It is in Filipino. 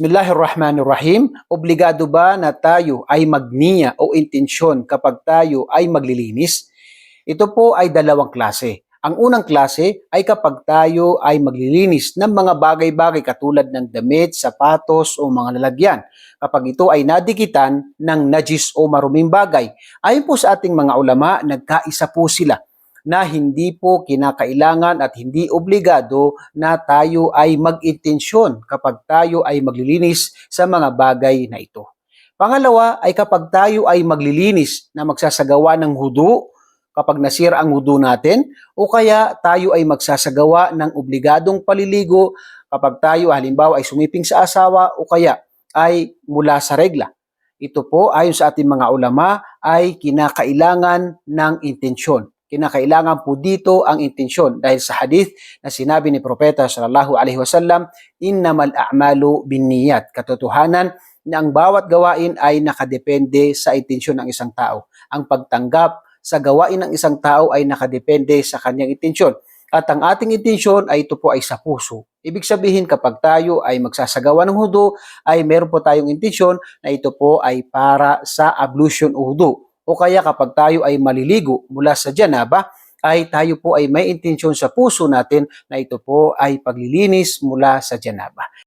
Bismillahirrahmanirrahim. Obligado ba na tayo ay magniya o intensyon kapag tayo ay maglilinis? Ito po ay dalawang klase. Ang unang klase ay kapag tayo ay maglilinis ng mga bagay-bagay katulad ng damit, sapatos o mga lalagyan. Kapag ito ay nadikitan ng najis o maruming bagay. Ayon po sa ating mga ulama, nagkaisa po sila na hindi po kinakailangan at hindi obligado na tayo ay mag-intensyon kapag tayo ay maglilinis sa mga bagay na ito. Pangalawa ay kapag tayo ay maglilinis na magsasagawa ng hudu, kapag nasira ang hudu natin, o kaya tayo ay magsasagawa ng obligadong paliligo kapag tayo halimbawa ay sumiping sa asawa o kaya ay mula sa regla. Ito po ayon sa ating mga ulama ay kinakailangan ng intensyon kinakailangan po dito ang intensyon dahil sa hadith na sinabi ni Propeta sallallahu alaihi wasallam, innamal a'malu binniyat. Katotohanan na ang bawat gawain ay nakadepende sa intensyon ng isang tao. Ang pagtanggap sa gawain ng isang tao ay nakadepende sa kanyang intensyon. At ang ating intensyon ay ito po ay sa puso. Ibig sabihin kapag tayo ay magsasagawa ng hudo, ay meron po tayong intensyon na ito po ay para sa ablution o hudo o kaya kapag tayo ay maliligo mula sa janaba, ay tayo po ay may intensyon sa puso natin na ito po ay paglilinis mula sa janaba.